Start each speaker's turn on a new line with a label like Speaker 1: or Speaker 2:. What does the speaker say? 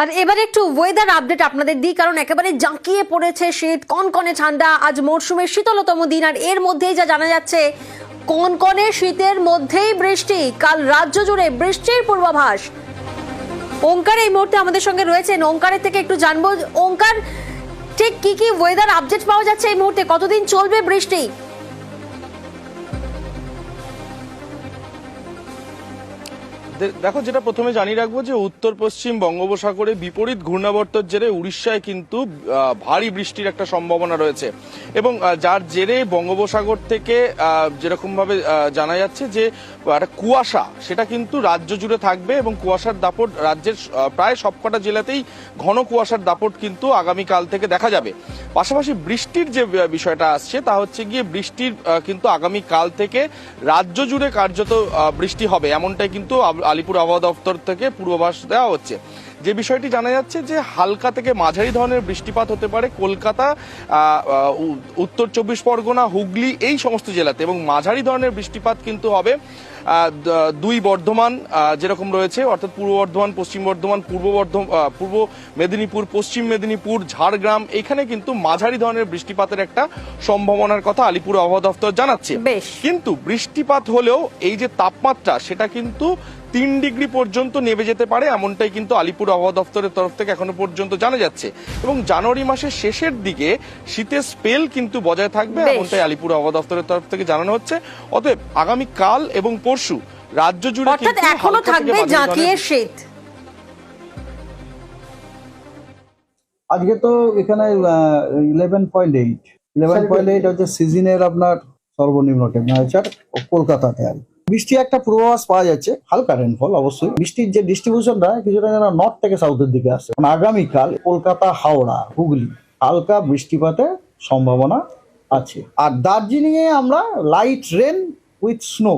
Speaker 1: আর এবারে একটু weather update আপনাদের দিই, কারণ একেবারে জাঁকিয়ে পড়েছে শীত কন কনকনে ঠান্ডা, আজ মরশুমের শীতলতম দিন, আর এর মধ্যেই যা জানা যাচ্ছে, কনকনে শীতের মধ্যেই বৃষ্টি, কাল রাজ্য জুড়ে বৃষ্টির পূর্বাভাস। ওঙ্কার এই মুহূর্তে আমাদের সঙ্গে রয়েছেন, ওঙ্কারের থেকে একটু জানব, ওঙ্কার, ঠিক কি কি ওয়েদার আপডেট পাওয়া যাচ্ছে এই মুহূর্তে? কতদিন চলবে বৃষ্টি?
Speaker 2: দেখো যেটা প্রথমে জানিয়ে রাখব যে উত্তর পশ্চিম বঙ্গোপসাগরে বিপরীত ঘূর্ণাবর্তর জেরে উড়িষ্যায় কিন্তু ভারী বৃষ্টির একটা সম্ভাবনা রয়েছে। এবং যার জেরে বঙ্গোপসাগর থেকে যেরকম ভাবে জানা যাচ্ছে যে একটা কুয়াশা, সেটা কিন্তু রাজ্য জুড়ে থাকবে এবং কুয়াশার দাপট রাজ্যের প্রায় সবকটা জেলাতেই ঘন কুয়াশার দাপট কিন্তু আগামীকাল থেকে দেখা যাবে। পাশাপাশি বৃষ্টির যে বিষয়টা আসছে, তা হচ্ছে গিয়ে বৃষ্টির কিন্তু আগামী কাল থেকে রাজ্য জুড়ে কার্যত বৃষ্টি হবে, এমনটাই কিন্তু আলিপুর আবহাওয়া দপ্তর থেকে পূর্বাভাস দেওয়া হচ্ছে। যে বিষয়টি জানা যাচ্ছে যে হালকা থেকে মাঝারি ধরনের বৃষ্টিপাত হতে পারে কলকাতা উত্তর চব্বিশ পরগনা হুগলি এই সমস্ত জেলাতে এবং মাঝারি ধরনের বৃষ্টিপাত কিন্তু হবে দুই বর্ধমান যেরকম রয়েছে অর্থাৎ পূর্ব বর্ধমান পশ্চিম বর্ধমান পূর্ব বর্ধমান পূর্ব মেদিনীপুর পশ্চিম মেদিনীপুর ঝাড়গ্রাম এখানে কিন্তু মাঝারি ধরনের বৃষ্টিপাতের একটা সম্ভাবনার কথা আলিপুর আবহাওয়া দপ্তর জানাচ্ছে। কিন্তু বৃষ্টিপাত হলেও এই যে তাপমাত্রা সেটা কিন্তু তিন ডিগ্রি পর্যন্ত নেমে যেতে পারে এমনটাই কিন্তু আলিপুর আবহাওয়া দপ্তরের তরফ থেকে এখনও পর্যন্ত জানা যাচ্ছে। এবং জানুয়ারি মাসের শেষের দিকে শীতের স্পেল কিন্তু বজায় থাকবে এমনটাই আলিপুর আবহাওয়া দপ্তরের তরফ থেকে জানানো হচ্ছে। অতএব আগামী কাল এবং পরশু রাজ্য জুড়ে
Speaker 1: অর্থাৎ
Speaker 2: কিন্তু এখনও
Speaker 1: থাকবে জাঁকিয়ে শীত।
Speaker 3: আজকে তো এখানে eleven point eight eleven point eight হচ্ছে সিজনের আপনার সর্বনিম্ন টেম্পারেচার কলকাতাতে আর কি। বৃষ্টি একটা পূর্বাভাস পাওয়া যাচ্ছে, হালকা রেনফল অবশ্যই। বৃষ্টির যে ডিস্ট্রিবিউশনটা কিছুটা যেন নর্থ থেকে সাউথের দিকে আসে আগামীকাল কলকাতা, হাওড়া, হুগলি হালকা বৃষ্টিপাতের সম্ভাবনা আছে। আর দার্জিলিং এ আমরা লাইট রেন উইথ স্নো